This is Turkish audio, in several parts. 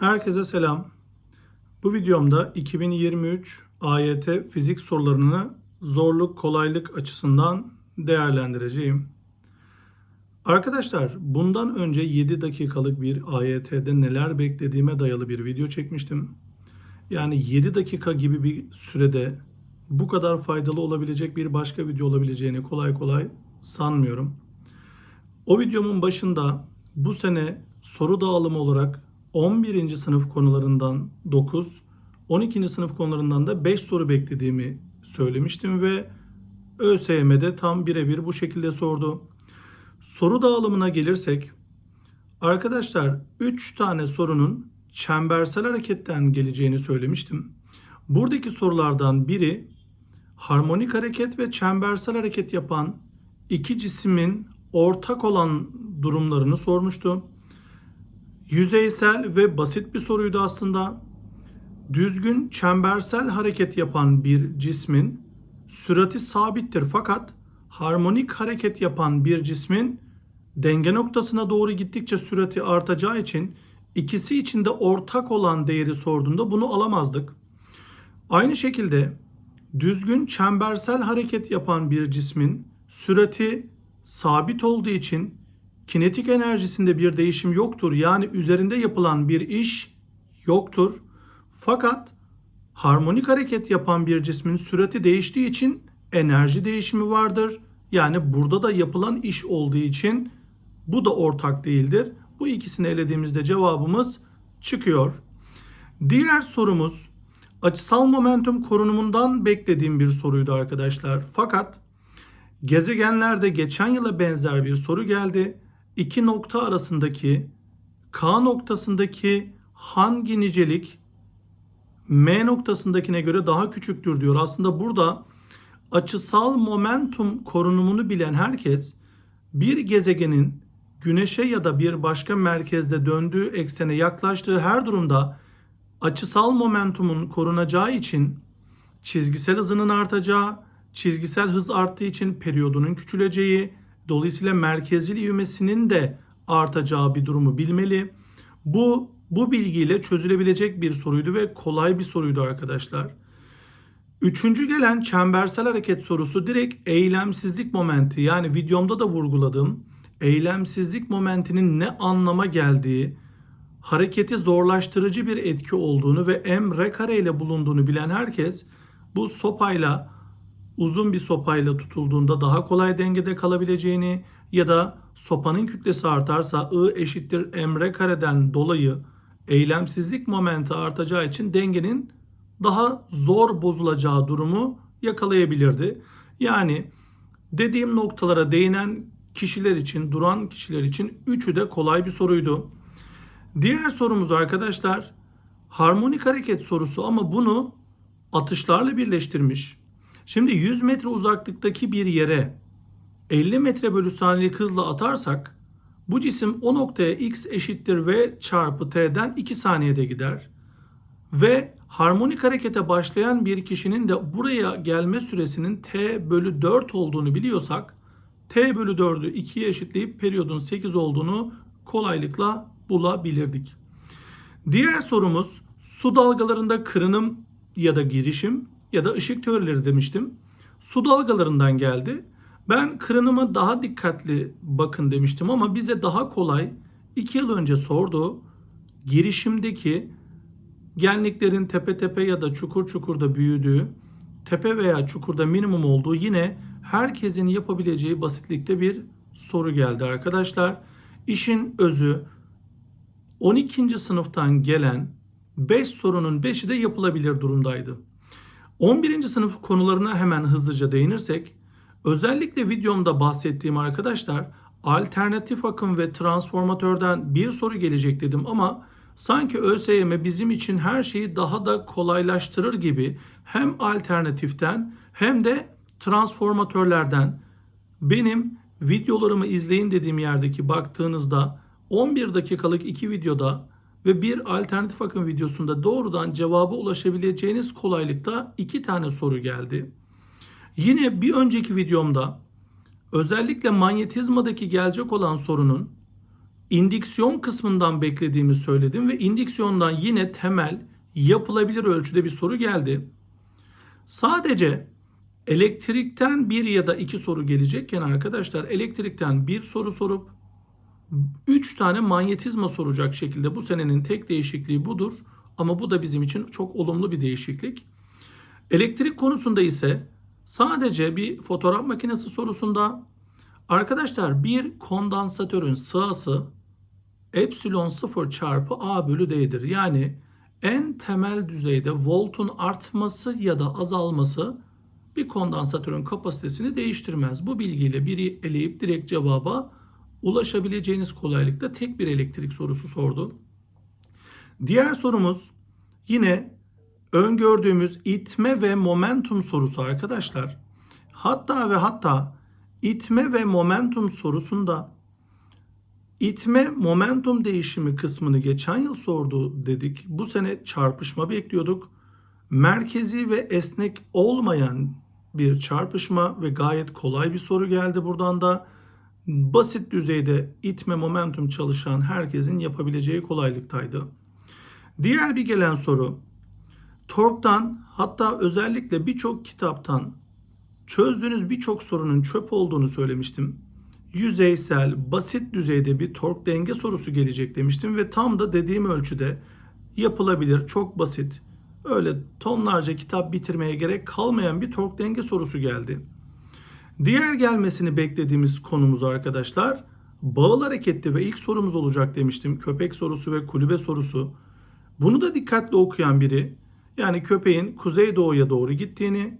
Herkese selam. Bu videomda 2023 AYT fizik sorularını zorluk kolaylık açısından değerlendireceğim. Arkadaşlar bundan önce 7 dakikalık bir AYT'de neler beklediğime dayalı bir video çekmiştim. Yani 7 dakika gibi bir sürede bu kadar faydalı olabilecek bir başka video olabileceğini kolay kolay sanmıyorum. O videomun başında bu sene soru dağılımı olarak 11. sınıf konularından 9, 12. sınıf konularından da 5 soru beklediğimi söylemiştim ve ÖSYM'de tam birebir bu şekilde sordu. Soru dağılımına gelirsek arkadaşlar 3 tane sorunun çembersel hareketten geleceğini söylemiştim. Buradaki sorulardan biri harmonik hareket ve çembersel hareket yapan iki cismin ortak olan durumlarını sormuştu. Yüzeysel ve basit bir soruydu aslında. Düzgün çembersel hareket yapan bir cismin sürati sabittir fakat harmonik hareket yapan bir cismin denge noktasına doğru gittikçe sürati artacağı için ikisi içinde ortak olan değeri sorduğunda bunu alamazdık. Aynı şekilde düzgün çembersel hareket yapan bir cismin sürati sabit olduğu için kinetik enerjisinde bir değişim yoktur. Yani üzerinde yapılan bir iş yoktur. Fakat harmonik hareket yapan bir cismin sürati değiştiği için enerji değişimi vardır. Yani burada da yapılan iş olduğu için bu da ortak değildir. Bu ikisini elediğimizde cevabımız çıkıyor. Diğer sorumuz açısal momentum korunumundan beklediğim bir soruydu arkadaşlar. Fakat gezegenlerde geçen yıla benzer bir soru geldi. İki nokta arasındaki K noktasındaki hangi nicelik M noktasındakine göre daha küçüktür diyor. Aslında burada açısal momentum korunumunu bilen herkes bir gezegenin güneşe ya da bir başka merkezde döndüğü eksene yaklaştığı her durumda açısal momentumun korunacağı için çizgisel hızının artacağı, çizgisel hız arttığı için periyodunun küçüleceği, dolayısıyla merkezcil ivmesinin de artacağı bir durumu bilmeli. Bu bu bilgiyle çözülebilecek bir soruydu ve kolay bir soruydu arkadaşlar. Üçüncü gelen çembersel hareket sorusu direkt eylemsizlik momenti yani videomda da vurguladığım eylemsizlik momentinin ne anlama geldiği, hareketi zorlaştırıcı bir etki olduğunu ve m r bulunduğunu bilen herkes bu sopayla uzun bir sopayla tutulduğunda daha kolay dengede kalabileceğini ya da sopanın kütlesi artarsa I eşittir m r kareden dolayı eylemsizlik momenti artacağı için dengenin daha zor bozulacağı durumu yakalayabilirdi. Yani dediğim noktalara değinen kişiler için, duran kişiler için üçü de kolay bir soruydu. Diğer sorumuz arkadaşlar harmonik hareket sorusu ama bunu atışlarla birleştirmiş. Şimdi 100 metre uzaklıktaki bir yere 50 metre bölü saniyelik hızla atarsak bu cisim o noktaya x eşittir v çarpı t'den 2 saniyede gider. Ve harmonik harekete başlayan bir kişinin de buraya gelme süresinin t bölü 4 olduğunu biliyorsak t bölü 4'ü 2'ye eşitleyip periyodun 8 olduğunu kolaylıkla bulabilirdik. Diğer sorumuz su dalgalarında kırınım ya da girişim ya da ışık teorileri demiştim. Su dalgalarından geldi. Ben kırınıma daha dikkatli bakın demiştim ama bize daha kolay 2 yıl önce sorduğu girişimdeki genliklerin tepe tepe ya da çukur çukurda büyüdüğü, tepe veya çukurda minimum olduğu yine herkesin yapabileceği basitlikte bir soru geldi arkadaşlar. İşin özü 12. sınıftan gelen 5 sorunun 5'i de yapılabilir durumdaydı. 11. sınıf konularına hemen hızlıca değinirsek, özellikle videomda bahsettiğim arkadaşlar alternatif akım ve transformatörden bir soru gelecek dedim ama sanki ÖSYM bizim için her şeyi daha da kolaylaştırır gibi hem alternatiften hem de transformatörlerden benim videolarımı izleyin dediğim yerdeki baktığınızda 11 dakikalık iki videoda ve bir alternatif akım videosunda doğrudan cevaba ulaşabileceğiniz kolaylıkta iki tane soru geldi. Yine bir önceki videomda özellikle manyetizmadaki gelecek olan sorunun indiksiyon kısmından beklediğimi söyledim ve indiksiyondan yine temel yapılabilir ölçüde bir soru geldi. Sadece elektrikten bir ya da iki soru gelecekken arkadaşlar elektrikten bir soru sorup 3 tane manyetizma soracak şekilde bu senenin tek değişikliği budur. Ama bu da bizim için çok olumlu bir değişiklik. Elektrik konusunda ise sadece bir fotoğraf makinesi sorusunda arkadaşlar bir kondansatörün sığası epsilon 0 çarpı A bölü D'dir. Yani en temel düzeyde voltun artması ya da azalması bir kondansatörün kapasitesini değiştirmez. Bu bilgiyle biri eleyip direkt cevaba ulaşabileceğiniz kolaylıkta tek bir elektrik sorusu sordu. Diğer sorumuz yine öngördüğümüz itme ve momentum sorusu arkadaşlar. Hatta ve hatta itme ve momentum sorusunda itme momentum değişimi kısmını geçen yıl sordu dedik. Bu sene çarpışma bekliyorduk. Merkezi ve esnek olmayan bir çarpışma ve gayet kolay bir soru geldi buradan da basit düzeyde itme momentum çalışan herkesin yapabileceği kolaylıktaydı. Diğer bir gelen soru Tork'tan hatta özellikle birçok kitaptan çözdüğünüz birçok sorunun çöp olduğunu söylemiştim. Yüzeysel, basit düzeyde bir tork denge sorusu gelecek demiştim ve tam da dediğim ölçüde yapılabilir, çok basit. Öyle tonlarca kitap bitirmeye gerek kalmayan bir tork denge sorusu geldi. Diğer gelmesini beklediğimiz konumuz arkadaşlar bağıl hareketli ve ilk sorumuz olacak demiştim. Köpek sorusu ve kulübe sorusu. Bunu da dikkatli okuyan biri yani köpeğin kuzeydoğuya doğru gittiğini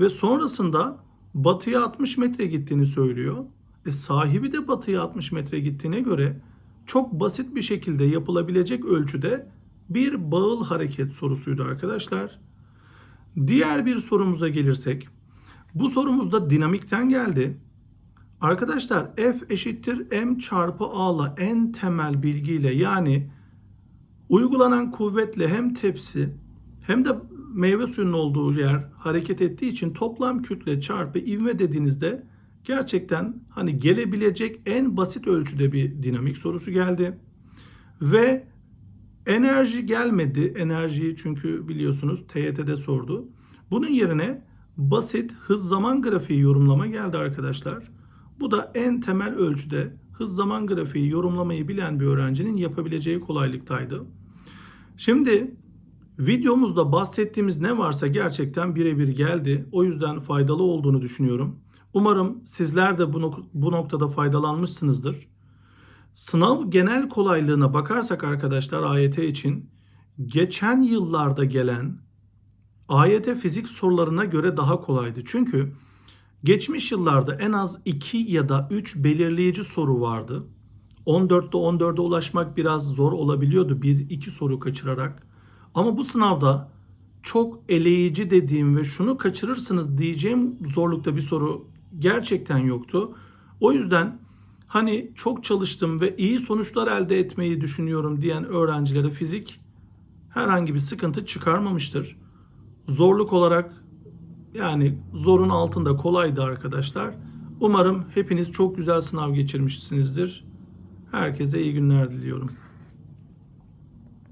ve sonrasında batıya 60 metre gittiğini söylüyor. E sahibi de batıya 60 metre gittiğine göre çok basit bir şekilde yapılabilecek ölçüde bir bağıl hareket sorusuydu arkadaşlar. Diğer bir sorumuza gelirsek bu sorumuz da dinamikten geldi. Arkadaşlar F eşittir M çarpı A'la en temel bilgiyle yani uygulanan kuvvetle hem tepsi hem de meyve suyunun olduğu yer hareket ettiği için toplam kütle çarpı ivme dediğinizde gerçekten hani gelebilecek en basit ölçüde bir dinamik sorusu geldi. Ve enerji gelmedi. Enerjiyi çünkü biliyorsunuz TYT'de sordu. Bunun yerine basit hız zaman grafiği yorumlama geldi arkadaşlar. Bu da en temel ölçüde hız zaman grafiği yorumlamayı bilen bir öğrencinin yapabileceği kolaylıktaydı. Şimdi videomuzda bahsettiğimiz ne varsa gerçekten birebir geldi. O yüzden faydalı olduğunu düşünüyorum. Umarım sizler de bu, bu noktada faydalanmışsınızdır. Sınav genel kolaylığına bakarsak arkadaşlar AYT için geçen yıllarda gelen AYT fizik sorularına göre daha kolaydı. Çünkü geçmiş yıllarda en az 2 ya da 3 belirleyici soru vardı. 14'te 14'e ulaşmak biraz zor olabiliyordu bir iki soru kaçırarak. Ama bu sınavda çok eleyici dediğim ve şunu kaçırırsınız diyeceğim zorlukta bir soru gerçekten yoktu. O yüzden hani çok çalıştım ve iyi sonuçlar elde etmeyi düşünüyorum diyen öğrencilere fizik herhangi bir sıkıntı çıkarmamıştır. Zorluk olarak yani zorun altında kolaydı arkadaşlar. Umarım hepiniz çok güzel sınav geçirmişsinizdir. Herkese iyi günler diliyorum.